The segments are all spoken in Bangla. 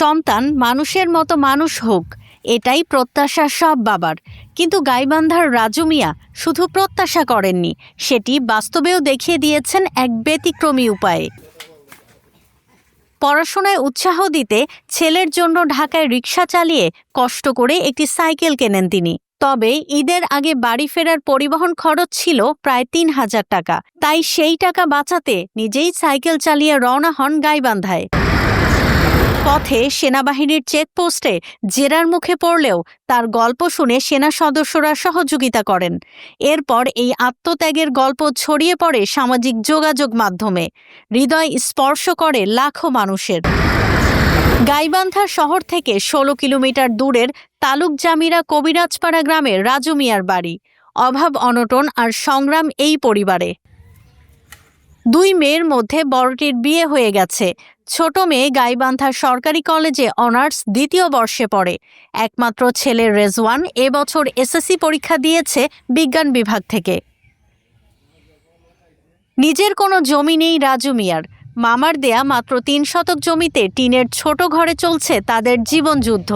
সন্তান মানুষের মতো মানুষ হোক, এটাই প্রত্যাশা সব বাবার। কিন্তু গাইবান্ধার রাজু মিয়া শুধু প্রত্যাশা করেননি, সেটি বাস্তবেও দেখিয়ে দিয়েছেন এক ব্যতিক্রমী উপায়ে। পড়াশোনায় উৎসাহ দিতে ছেলের জন্য ঢাকায় রিক্সা চালিয়ে কষ্ট করে একটি সাইকেল কেনেন তিনি। তবে ঈদের আগে বাড়ি ফেরার পরিবহন খরচ ছিল প্রায় তিন হাজার টাকা। তাই সেই টাকা বাঁচাতে নিজেই সাইকেল চালিয়ে রওনা হন গাইবান্ধায়। পথে সেনাবাহিনীর চেকপোস্টে জেরার মুখে পড়লেও তার গল্প শুনে সেনা সদস্যরা সহযোগিতা করেন। এরপর এই আত্মত্যাগের গল্প ছড়িয়ে পড়ে সামাজিক যোগাযোগ মাধ্যমে। হৃদয় স্পর্শ করে লাখো মানুষের। গাইবান্ধা শহর থেকে ষোলো কিলোমিটার দূরের তালুক জামিরা কবিরাজপাড়া গ্রামের রাজু মিয়ার বাড়ি। অভাব, অনটন আর সংগ্রাম এই পরিবারে। দুই মেয়ের মধ্যে বড়টির বিয়ে হয়ে গেছে। ছোট মেয়ে গাইবান্ধা সরকারি কলেজে অনার্স দ্বিতীয় বর্ষে পড়ে। একমাত্র ছেলে রেজওয়ান এবছর এসএসসি পরীক্ষা দিয়েছে বিজ্ঞান বিভাগ থেকে। নিজের কোনো জমি নেই রাজু মিয়ার। মামার দেয়া মাত্র তিন শতক জমিতে টিনের ছোট ঘরে চলছে তাদের জীবনযুদ্ধ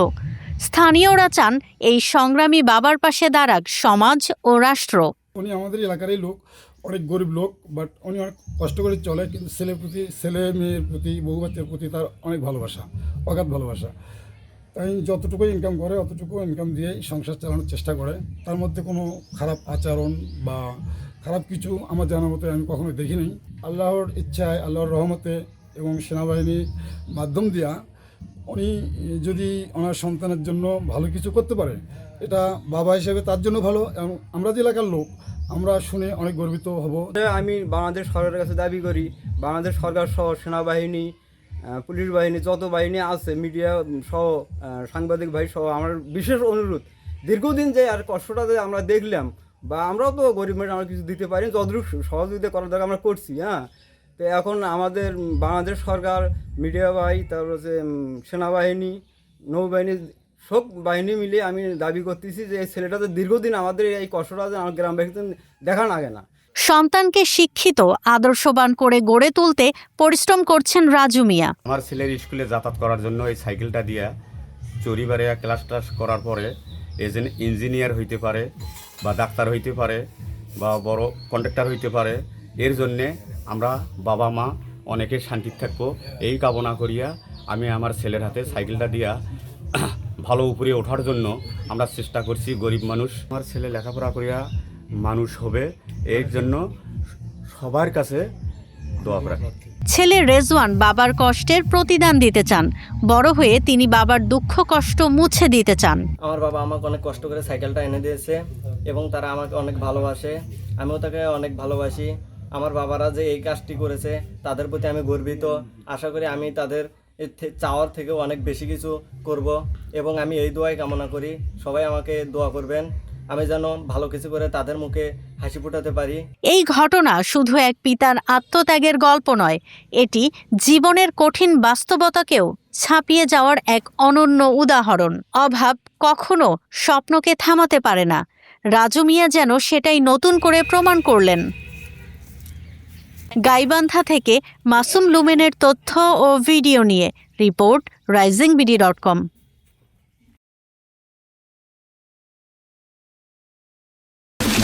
স্থানীয়রা চান এই সংগ্রামী বাবার পাশে দাঁড়াক সমাজ ও রাষ্ট্র। উনি আমাদের এলাকারই লোক। অনেক গরিব লোক বাট উনি অনেক কষ্ট করে চলে, কিন্তু ছেলের প্রতি, ছেলে মেয়ের প্রতি বহু বাচ্চার প্রতি তার অনেক ভালোবাসা, অগাধ ভালোবাসা। তাই যতটুকু ইনকাম করে, অতটুকু ইনকাম দিয়েই সংসার চালানোর চেষ্টা করে। তার মধ্যে কোনো খারাপ আচরণ বা খারাপ কিছু আমার জানার মতো আমি কখনো দেখিনি। আল্লাহর ইচ্ছায়, আল্লাহর রহমতে এবং সেনাবাহিনীর মাধ্যম দিয়া উনি যদি ওনার সন্তানের জন্য ভালো কিছু করতে পারে, এটা বাবা হিসেবে তার জন্য ভালো। এবং আমরা যে এলাকার লোক আমরা শুনে অনেক গর্বিত হব। আমি বাংলাদেশ সরকারের কাছে দাবি করি, বাংলাদেশ সরকার সহ সেনাবাহিনী পুলিশ বাহিনী, যত বাহিনী আছে, মিডিয়া সহ সাংবাদিক ভাই সহ, আমার বিশেষ অনুরোধ, দীর্ঘদিন যে আর কষ্টটা যে আমরা দেখলাম, বা আমরাও তো গরিব মানুষ, আমরা কিছু দিতে পারি যতটুকু সহযোগিতা করার দরকার আমরা করছি হ্যাঁ? তো এখন আমাদের বাংলাদেশ সরকার, মিডিয়া বাহিনী তারপর হচ্ছে সেনাবাহিনী, নৌবাহিনী সব বাহিনী মিলে আমি দাবি করতেছি যে এই ছেলেটা যে দীর্ঘদিন আমাদের এই কষ্টটা যে আমার গ্রামবাসীতে দেখা লাগে না সন্তানকে শিক্ষিত আদর্শবান করে গড়ে তুলতে পরিশ্রম করছেন রাজু মিয়া। আমার ছেলের স্কুলে যাতায়াত করার জন্য এই সাইকেলটা দিয়ে চরিবারে ক্লাস টাস করার পরে এজেন ইঞ্জিনিয়ার হইতে পারে বা ডাক্তার হইতে পারে বা বড় কন্ট্রাক্টর হইতে পারে এর জন্যে আমরা বাবা মা অনেকে শান্তি থাকব এই কামনা করিয়া আমি আমার ছেলের হাতে সাইকেলটা দিয়া ভালো উপরে ওঠার জন্য আমরা চেষ্টা করছি গরিব মানুষ। আমার ছেলে লেখাপড়া করিয়া মানুষ হবে এর জন্য সবার কাছে দোয়া ছেলে রেজওয়ান বাবার কষ্টের প্রতিদান দিতে চান। বড় হয়ে তিনি বাবার দুঃখ কষ্ট মুছে দিতে চান। আমার বাবা আমাকে অনেক কষ্ট করে সাইকেলটা এনে দিয়েছে এবং তারা আমাকে অনেক ভালোবাসে। আমিও তাকে অনেক ভালোবাসি। আমার বাবারা যে এই কাজটি করেছে তাদের প্রতি আমি গর্বিত। আশা করি আমি তাদের চাওয়ার থেকেও অনেক বেশি কিছু করব। এবং আমি এই দোয়াই কামনা করি। সবাই আমাকে দোয়া করবেন। আমি যেন ভালো কিছু করে তাদের মুখে হাসি ফোটাতে পারি। এই ঘটনা শুধু এক পিতার আত্মত্যাগের গল্প নয়, এটি জীবনের কঠিন বাস্তবতাকেও ছাপিয়ে যাওয়ার এক অনন্য উদাহরণ। অভাব কখনো স্বপ্নকে থামাতে পারে না। রাজু মিয়া যেন সেটাই নতুন করে প্রমাণ করলেন। গাইবান্ধা থেকে মাসুম লুমেনের তথ্য ও ভিডিও নিয়ে report rising BD dot com.